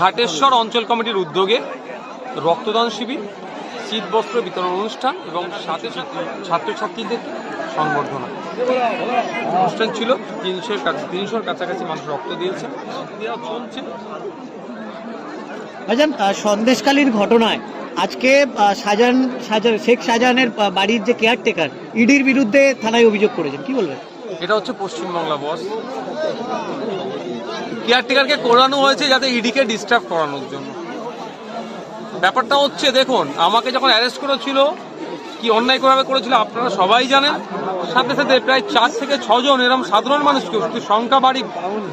ঘাটেশ্বর অঞ্চল কমিটির উদ্যোগে রক্তদান শিবির, শীত বস্ত্র বিতরণ অনুষ্ঠান এবং সাথে ছাত্রছাত্রীদের সংবর্ধনা। অনুষ্ঠান ছিল তিনশোর কাছে, তিনশোর কাছাকাছি মানুষ রক্ত দিয়েছে ভাইজান সন্দেশকালীন ঘটনায় আজকে শাহজাহান শেখ শাহজাহানের বাড়ির যে কেয়ারটেকার ইডির বিরুদ্ধে থানায় অভিযোগ করেছেন। কি বলবেন? এটা হচ্ছে পশ্চিমবাংলা বস কেয়ারটেকারকে করানো হয়েছে যাতে ইডিকে ডিস্টার্ব করানোর জন্য। ব্যাপারটা হচ্ছে, দেখুন, আমাকে যখন অ্যারেস্ট করেছিল, কি অন্যায় করাবে করেছিল আপনারা সবাই জানেন। সাথে সাথে প্রায় চার থেকে ছজন এরকম সাধারণ মানুষকে শুধু সংখ্যা বাড়ি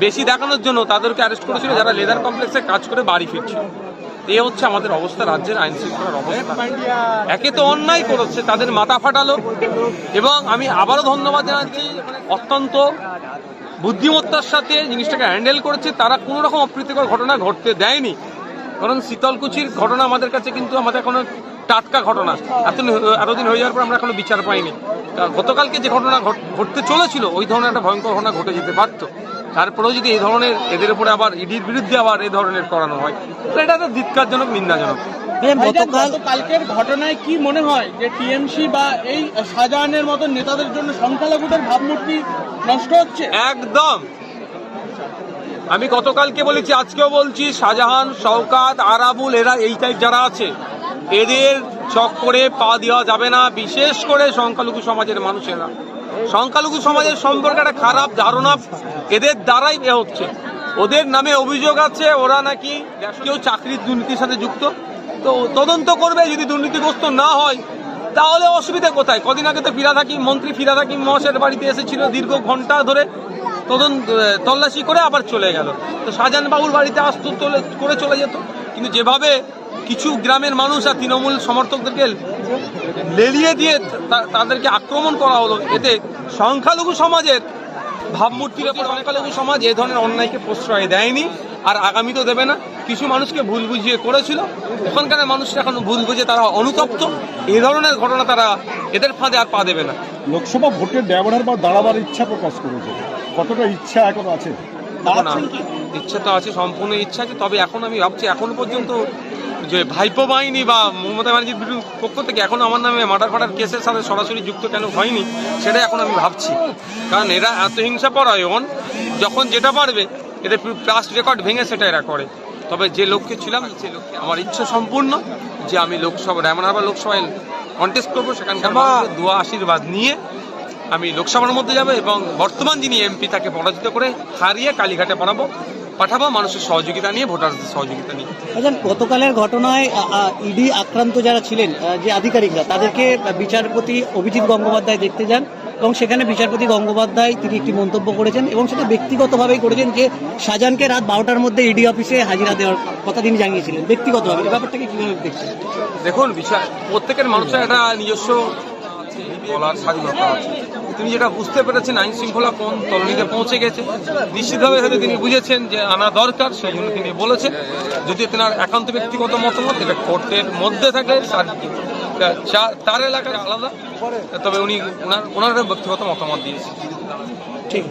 বেশি দেখানোর জন্য তাদেরকে অ্যারেস্ট করেছিল, যারা লেদার কমপ্লেক্সে কাজ করে বাড়ি ফিরছিল। এই হচ্ছে আমাদের অবস্থা, রাজ্যের আইন শৃঙ্খলার অবস্থা। একে তো অন্যায় করেছে, তাদের মাথা ফাটালো। এবং আমি আবারও ধন্যবাদ জানাচ্ছি অত্যন্ত বুদ্ধিমত্তার সাথে জিনিসটাকে হ্যান্ডেল করেছে, তারা কোনো রকম অপ্রীতিকর ঘটনা ঘটতে দেয়নি। কারণ শীতলকুচির ঘটনা আমাদের কাছে কিন্তু আমাদের এখনও টাটকা ঘটনা। এতদিন এতদিন হয়ে যাওয়ার পর আমরা এখনও বিচার পাইনি। গতকালকে যে ঘটনা ঘট- ঘটতে চলেছিল, ওই ধরনের একটা ভয়ঙ্কর ঘটনা ঘটে যেতে পারতো। তারপরেও যদি এই ধরনের এদের উপরে আবার ইডির বিরুদ্ধে আবার এই ধরনের করানো হয় তো এটা তো ধিৎকারজনক নিন্দাজনক। গতকালকের ঘটনায় কি মনে হয় যে টিএমসি বা এই শাহজাহানের মতো নেতাদের জন্য সংখ্যালঘুদের ভাবমূর্তি নষ্ট হচ্ছে? একদম। আমি গতকালকে বলেছি আজকেও বলছি শাহজাহান শওকাত আরাবুল এরা এই টাইপ যারা আছে এদের চক্করে পা দেওয়া যাবে না বিশেষ করে সংখ্যালঘু সমাজের মানুষেরা। সংখ্যালঘু সমাজের সম্পর্কে একটা খারাপ ধারণা এদের দ্বারাই এ হচ্ছে। ওদের নামে অভিযোগ আছে, ওরা নাকি কেউ চাকরির দুর্নীতির সাথে যুক্ত। তো তদন্ত করবে, যদি দুর্নীতিগ্রস্ত না হয়, তাহলে অসুবিধা কোথায়? কদিন আগে তো ফিরা থাকি মন্ত্রী ফিরা থাকি মহাশয়ের বাড়িতে এসেছিল দীর্ঘ ঘণ্টা ধরে। তদন্ত তল্লাশি করে আবার চলে গেল। তো শাহজাহান বাবুর বাড়িতে আসতো চলে, করে চলে যেত। কিন্তু যেভাবে কিছু গ্রামের মানুষ আর তৃণমূল সমর্থকদেরকে লেলিয়ে দিয়ে তাদেরকে আক্রমণ করা হলো, এতে সংখ্যালঘু সমাজের ভাবমূর্তির ওপর সংখ্যালঘু সমাজ এ ধরনের অন্যায়কে প্রশ্রয় দেয়নি আর আগামী তো দেবে না। কিছু মানুষকে ভুল বুঝিয়ে করেছিল। ওখানকার মানুষরা এখন ভুল বুঝে তারা অনুতপ্ত। এই ধরনের ঘটনা তারা এদের ফাঁদে আর পা দেবে না। লোকসভা ভোটের ব্যবহার বা দাঁড়াবার ইচ্ছা প্রকাশ করেছে। কতটা ইচ্ছা এখন আছে? ইচ্ছা তো আছে সম্পূর্ণ ইচ্ছা আছে। তবে এখন আমি ভাবছি এখন পর্যন্ত যে ভাইপো বাহিনী বা মমতা ব্যানার্জির বিরুদ্ধে পক্ষ থেকে এখন আমার নামে মার্ডার ফাটার কেসের সাথে সরাসরি যুক্ত কেন হয়নি সেটাই এখন আমি ভাবছি। কারণ এরা এত হিংসা পরায়ণ যখন যেটা পারবে এদের প্লাস্ট রেকর্ড ভেঙে সেটা এরা করে। তবে যে লক্ষ্যে ছিলাম সেই লক্ষ্যে আমার ইচ্ছা সম্পূর্ণ যে আমি লোকসভা ডায়মন্ড হারবার লোকসভায় কন্টেস্ট করব সেখানকার দোয়া আশীর্বাদ নিয়ে আমি লোকসভার মধ্যে যাব এবং বর্তমান যিনি এমপি তাকে পরাজিত করে হারিয়ে কালীঘাটে পাঠাবো পাঠাবো মানুষের সহযোগিতা নিয়ে ভোটারদের সহযোগিতা নিয়ে। ভাইজান গতকালের ঘটনায় ইডি আক্রান্ত যারা ছিলেন যে আধিকারিকরা তাদেরকে বিচারপতি অভিজিৎ গঙ্গোপাধ্যায় দেখতে যান এবং সেখানে বিচারপতি গঙ্গোপাধ্যায় তিনি একটি মন্তব্য করেছেন এবং সেটা ব্যক্তিগতভাবেই করেছেন যে শাহজাহানকে রাত বারোটার মধ্যে ইডি অফিসে হাজিরা দেওয়ার কথা তিনি জানিয়েছিলেন। ব্যক্তিগতভাবে এই ব্যাপারটাকে কীভাবে দেখছেন? দেখুন বিচার প্রত্যেকের মানুষের একটা নিজস্ব বলার স্বাধীনতা আছে। তিনি যেটা বুঝতে পেরেছেন, আইন শৃঙ্খলা কোন তলনিতে পৌঁছে গেছে, নিশ্চিতভাবে হয়তো তিনি বুঝেছেন যে আনা দরকার, সেই জন্য তিনি বলেছেন। যদি তেনার একান্ত ব্যক্তিগত মতামত, এটা কোর্টের মধ্যে থাকে তার তার এলাকার আলাদা। তবে উনি ওনার ওনার ব্যক্তিগত মতামত দিয়েছেন। ঠিক।